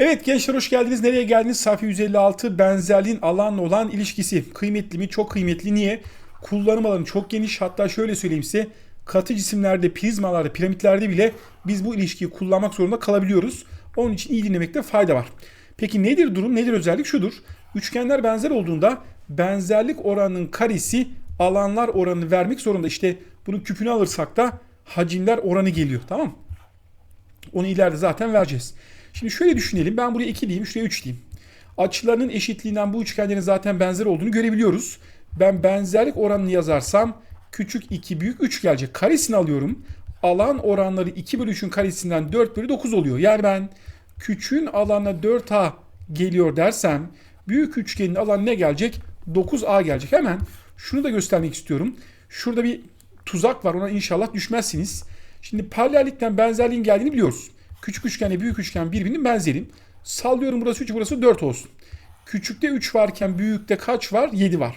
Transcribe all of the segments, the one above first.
Evet gençler hoş geldiniz. Nereye geldiniz? Sayfa 156 benzerliğin alanla olan ilişkisi. Kıymetli mi? Çok kıymetli. Niye? Kullanım alanı çok geniş. Hatta şöyle söyleyeyim size. Katı cisimlerde, prizmalarda, piramitlerde bile biz bu ilişkiyi kullanmak zorunda kalabiliyoruz. Onun için iyi dinlemekte fayda var. Peki nedir durum? Nedir özellik? Şudur. Üçgenler benzer olduğunda benzerlik oranının karesi alanlar oranını vermek zorunda. İşte bunun küpünü alırsak da hacimler oranı geliyor. Tamam mı? Onu ileride zaten vereceğiz. Şimdi şöyle düşünelim. Ben buraya 2 diyeyim, şuraya 3 diyeyim. Açılarının eşitliğinden bu üçgenlerin zaten benzer olduğunu görebiliyoruz. Ben benzerlik oranını yazarsam küçük 2 büyük 3 gelecek. Karesini alıyorum. Alan oranları 2 bölü 3'ün karesinden 4 bölü 9 oluyor. Yani ben küçüğün alanına 4A geliyor dersem büyük üçgenin alanı ne gelecek? 9A gelecek. Hemen şunu da göstermek istiyorum. Şurada bir tuzak var. Ona inşallah düşmezsiniz. Şimdi paralellikten benzerliğin geldiğini biliyoruz. Küçük üçgenle büyük üçgen birbirinin benzeri. Sallıyorum burası 3 burası 4 olsun. Küçükte 3 varken büyükte kaç var? 7 var.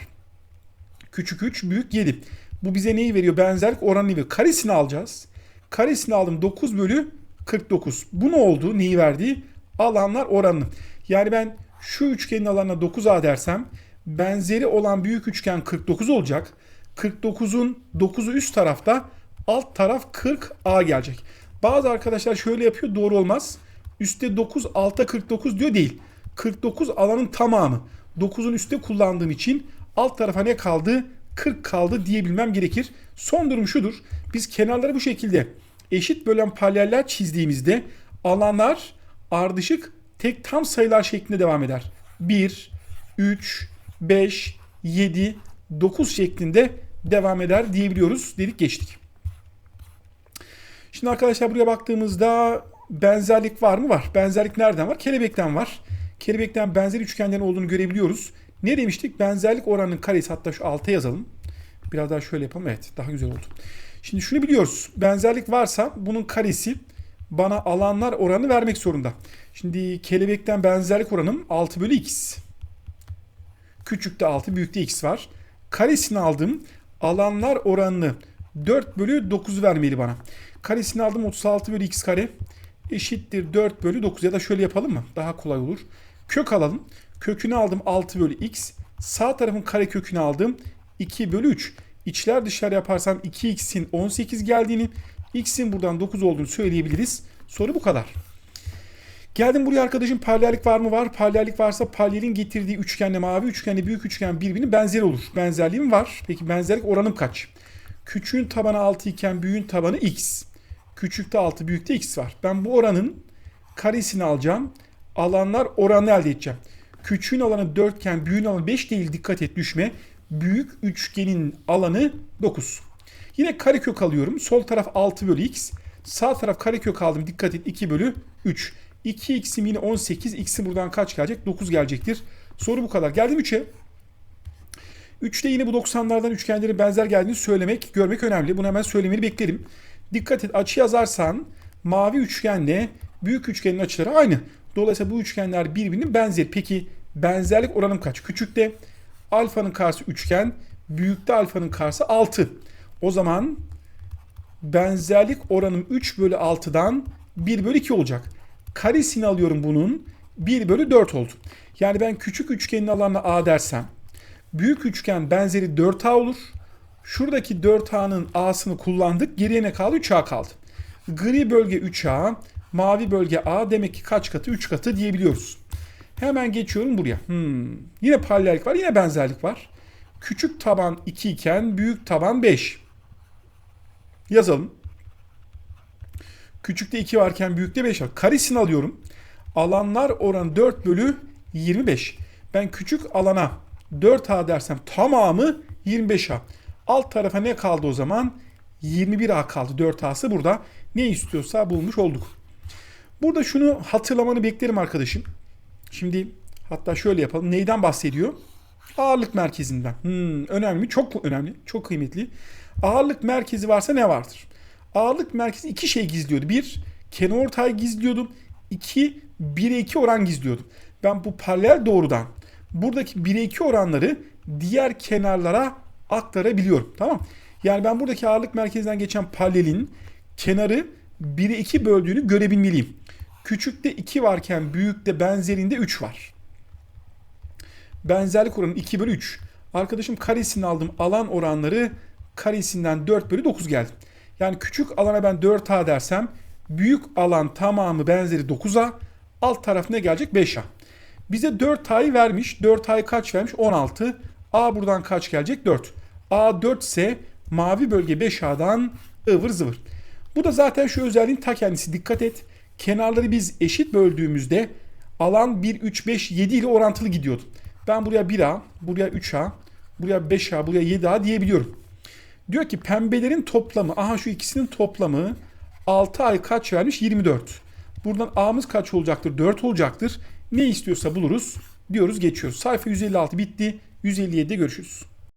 Küçük 3 büyük 7. Bu bize neyi veriyor? Benzerlik oranını veriyor. Karesini alacağız. Karesini aldım 9 bölü 49. Bu ne oldu? Neyi verdi? Alanlar oranını. Yani ben şu üçgenin alanına 9A dersem benzeri olan büyük üçgen 49 olacak. 49'un 9'u üst tarafta alt taraf 40A gelecek. Bazı arkadaşlar şöyle yapıyor doğru olmaz. Üste 9 alta 49 diyor değil. 49 alanın tamamı. 9'un üstte kullandığım için alt tarafa ne kaldı? 40 kaldı diyebilmem gerekir. Son durum şudur. Biz kenarları bu şekilde eşit bölen paraleller çizdiğimizde alanlar ardışık tek tam sayılar şeklinde devam eder. 1, 3, 5, 7, 9 şeklinde devam eder diyebiliyoruz dedik geçtik. Şimdi arkadaşlar buraya baktığımızda benzerlik var mı? Var. Benzerlik nereden var? Kelebekten var. Kelebekten benzer üçgenlerin olduğunu görebiliyoruz. Ne demiştik? Benzerlik oranının karesi hatta şu alta yazalım. Biraz daha şöyle yapalım. Evet daha güzel oldu. Şimdi şunu biliyoruz. Benzerlik varsa bunun karesi bana alanlar oranı vermek zorunda. Şimdi kelebekten benzerlik oranım 6 bölü x. Küçükte 6, büyükte x var. Karesini aldım. Alanlar oranını 4 bölü 9 vermeli bana. Karesini aldım 36 bölü x kare eşittir 4 bölü 9 ya da şöyle yapalım mı? Daha kolay olur. Kök alalım. Kökünü aldım 6 bölü x. Sağ tarafın kare kökünü aldım 2 bölü 3. İçler dışlar yaparsam 2x'in 18 geldiğini, x'in buradan 9 olduğunu söyleyebiliriz. Soru bu kadar. Geldim buraya arkadaşım paralellik var mı? Var. Paralellik varsa paralelin getirdiği üçgenle mavi üçgenle büyük üçgen birbirinin benzeri olur. Benzerliğim var. Peki benzerlik oranım kaç? Küçüğün tabanı 6 iken büyüğün tabanı x. Küçükte 6, büyükte x var. Ben bu oranın karesini alacağım. Alanlar oranını elde edeceğim. Küçüğün alanı 4 iken büyüğün alanı 5 değil dikkat et düşme. Büyük üçgenin alanı 9. Yine karekök alıyorum. Sol taraf 6 bölü x. Sağ taraf karekök aldım. Dikkat et 2 bölü 3. 2x'im yine 18. X'i buradan kaç gelecek? 9 gelecektir. Soru bu kadar. Geldim 3'e. 3'te yine bu 90'lardan üçgenlerin benzer geldiğini söylemek, görmek önemli. Bunu hemen söylemeni beklerim. Dikkat et açı yazarsan mavi üçgenle büyük üçgenin açıları aynı. Dolayısıyla bu üçgenler birbirinin benzeri. Peki benzerlik oranım kaç? Küçükte alfanın karşısı üçgen, büyükte alfanın karşısı 6. O zaman benzerlik oranım 3 bölü 6'dan 1 bölü 2 olacak. Karesini alıyorum bunun 1 bölü 4 oldu. Yani ben küçük üçgenin alanına A dersem büyük üçgen benzeri 4A olur. Şuradaki 4A'nın A'sını kullandık. Geriye ne kaldı? 3A kaldı. Gri bölge 3A, mavi bölge A demek ki kaç katı? 3 katı diyebiliyoruz. Hemen geçiyorum buraya. Hmm. Yine paralellik var, yine benzerlik var. Küçük taban 2 iken büyük taban 5. Yazalım. Küçükte 2 varken büyükte 5 var. Karesini alıyorum. Alanlar oranı 4 bölü 25. Ben küçük alana 4A dersem tamamı 25A. Alt tarafa ne kaldı o zaman? 21A kaldı. 4A'sı burada. Ne istiyorsa bulmuş olduk. Burada şunu hatırlamanı beklerim arkadaşım. Şimdi hatta şöyle yapalım. Neyden bahsediyor? Ağırlık merkezinden. Hmm, önemli. Çok önemli. Çok kıymetli. Ağırlık merkezi varsa ne vardır? Ağırlık merkezi iki şey gizliyordu. Bir, kenarortay gizliyordum. İki, 1'e 2 oran gizliyordum. Ben bu paralel doğrudan buradaki 1'e 2 oranları diğer kenarlara aktarabiliyorum. Tamam Yani ben buradaki ağırlık merkezinden geçen paralelin kenarı 1'e 2 böldüğünü görebilmeliyim. Küçükte 2 varken büyükte benzerinde 3 var. Benzerlik oranı 2 bölü 3. Arkadaşım karesini aldım. Alan oranları karesinden 4 bölü 9 geldi. Yani küçük alana ben 4A dersem büyük alan tamamı benzeri 9A. Alt taraf ne gelecek? 5A. Bize 4A'yı vermiş. 4A'yı kaç vermiş? 16. A buradan kaç gelecek? 4. A 4 ise mavi bölge 5A'dan ıvır zıvır. Bu da zaten şu özelliğin ta kendisi. Dikkat et. Kenarları biz eşit böldüğümüzde alan 1, 3, 5, 7 ile orantılı gidiyordu. Ben buraya 1A, buraya 3A, buraya 5A, buraya 7A diyebiliyorum. Diyor ki pembelerin toplamı, aha şu ikisinin toplamı 6 ay kaç vermiş? 24. Buradan A'mız kaç olacaktır? 4 olacaktır. Ne istiyorsa buluruz diyoruz geçiyoruz. Sayfa 156 bitti. 157'de görüşürüz.